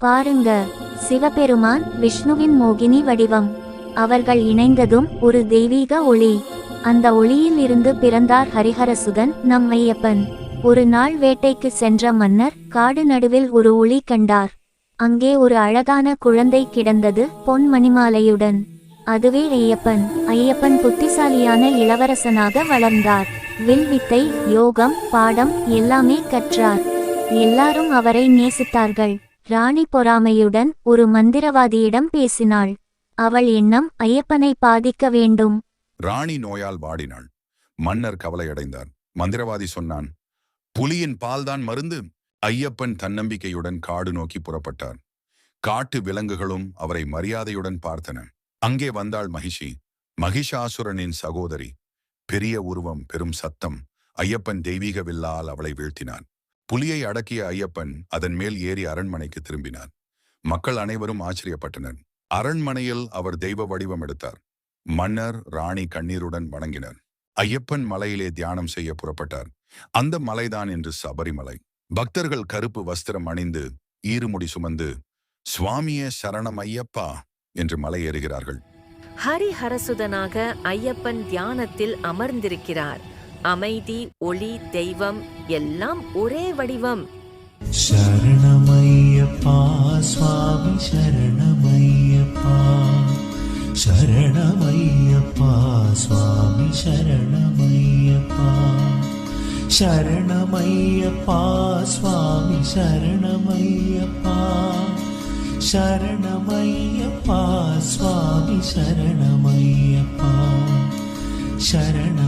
பாருங்க சிவபெருமான் விஷ்ணுவின் மோகினி வடிவம். அவர்கள் இணைந்ததும் ஒரு தெய்வீக ஒளி. அந்த ஒளியில் இருந்து பிறந்தார் ஹரிஹரசுதன் நம் ஐயப்பன் ஒரு நாள் வேட்டைக்கு சென்ற மன்னர் காடு நடுவில் ஒரு ஒளி கண்டார். அங்கே ஒரு அழகான குழந்தை கிடந்தது பொன் மணிமாலையுடன். அதுவே ஐயப்பன். ஐயப்பன் புத்திசாலியான இளவரசனாக வளர்ந்தார். வில்வித்தை யோகம் பாடம் எல்லாமே கற்றார். எல்லாரும் அவரை நேசித்தார்கள். ராணி பொறாமையுடன் ஒரு மந்திரவாதியிடம் பேசினாள். அவள் எண்ணம் ஐயப்பனை பாதிக்க வேண்டும். ராணி நோயால் வாடினாள். மன்னர் கவலையடைந்தார். மந்திரவாதி சொன்னான் புலியின் பால்தான் மருந்து. ஐயப்பன் தன்னம்பிக்கையுடன் காடு நோக்கி புறப்பட்டார். காட்டு விலங்குகளும் அவரை மரியாதையுடன் பார்த்தன. அங்கே வந்தாள் மகிஷி. மகிஷாசுரனின் சகோதரி. பெரிய உருவம் பெரும் சத்தம். ஐயப்பன் தெய்வீக வில்லால் அவளை வீழ்த்தினான். புலியை அடக்கிய ஐயப்பன் அதன் மேல் ஏறி அரண்மனைக்கு திரும்பினான். மக்கள் அனைவரும் ஆச்சரியப்பட்டனர். அரண்மனையில் அவர் தெய்வ வடிவம் எடுத்தார். மன்னர் ராணி கண்ணீருடன் வணங்கினர். ஐயப்பன் மலையிலே தியானம் செய்ய புறப்பட்டார். அந்த மலைதான் என்று சபரிமலை. பக்தர்கள் கருப்பு வஸ்திரம் அணிந்து ஈறுமுடி சுமந்து சுவாமியே சரணம் ஐயப்பா என்று மலை ஏறுகிறார்கள் ஹரிஹரசுதனாக ஐயப்பன் தியானத்தில் அமர்ந்திருக்கிறார். அமைதி ஒளி தெய்வம் எல்லாம் ஒரே வடிவம். சரணமையப்பா சுவாமி சரணமையப்பா. சரணமையப்பா சுவாமி சரணமையப்பா. சரணமையப்பா சுவாமி சரணமையப்பா. சரணமையப்பா சுவாமி சரணமையப்பா. சரண